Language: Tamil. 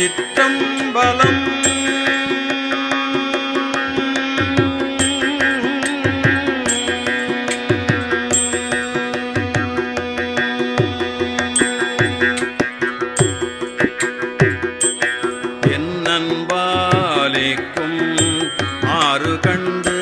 சிற்றம்பலம். என் நண்பாலிக்கும் ஆறு கண்டு